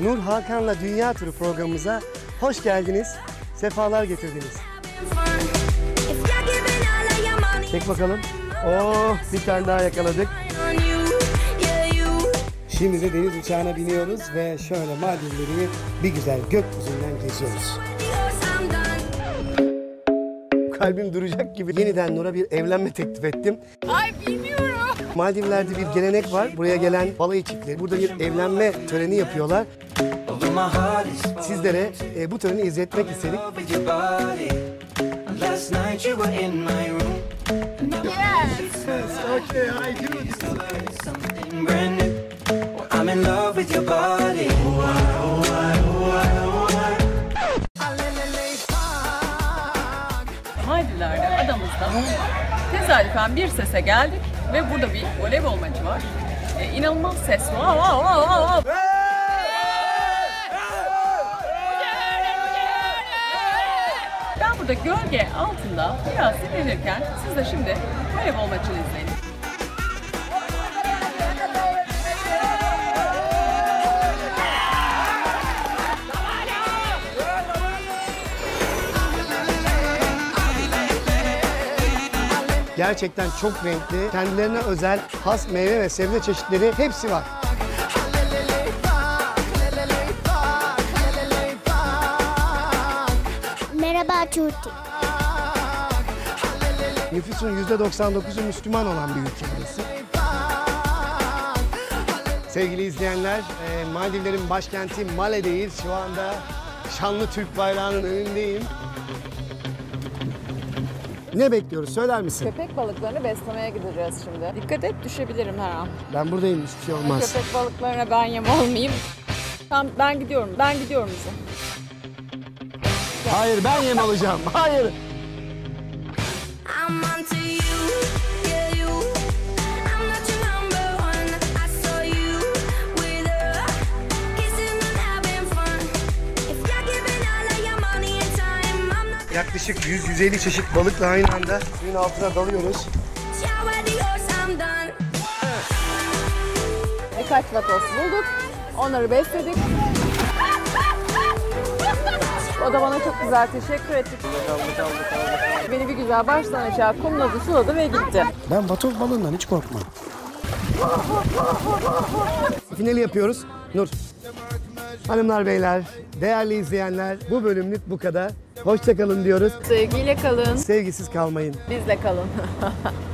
Nur Hakan'la Dünya Turu programımıza hoş geldiniz. Sefalar getirdiniz. Çek bakalım. Oh bir tane daha yakaladık. Şimdi de deniz uçağına biniyoruz ve şöyle Maldivleri bir güzel gökyüzünden geziyoruz. Kalbim duracak gibi yeniden Nur'a bir evlenme teklif ettim. Ay bilmiyorum. Maldivler'de bir gelenek var. Buraya gelen balayı çiftleri burada bir evlenme töreni yapıyorlar. Sizlere e, bu töreni izletmek istedik. my room. Okay, I do. Maldivler'de adamızda tesadüfen bir sese geldik ve burada bir voleybol maçı var. E, inanılmaz ses. Vav, vav, vav, vav. Ben burada gölge altında biraz dinlenirken siz de şimdi voleybol maçını izleyin. Gerçekten çok renkli, kendilerine özel has meyve ve sebze çeşitleri hepsi var. Merhaba Tuti. Nüfusun %99'u Müslüman olan bir ülke burası. Sevgili izleyenler, e, Maldivlerin başkenti Male'deyiz. Şu anda şanlı Türk bayrağının önündeyim. Ne bekliyoruz söyler misin? Köpek balıklarını beslemeye gideceğiz şimdi. Dikkat et düşebilirim her an. Ben buradayım hiçbir şey olmaz. Köpek balıklarına ben yem olmayayım. Tamam ben gidiyorum. Ben gidiyorum bize. Hayır ben yem alacağım. Hayır. I'm Yaklaşık 100-150 çeşit balıkla aynı anda suyun altına dalıyoruz. Birkaç vatos bulduk. Onları besledik. O da bana çok güzel teşekkür etti. Beni bir güzel baştan aşağı kumladı, suladı ve gitti. Ben vatoz balığından hiç korkmam. Finali yapıyoruz. Nur. Hanımlar beyler, değerli izleyenler bu bölümlük bu kadar. Hoşçakalın diyoruz. Sevgiyle kalın, Sevgisiz kalmayın. bizle kalın.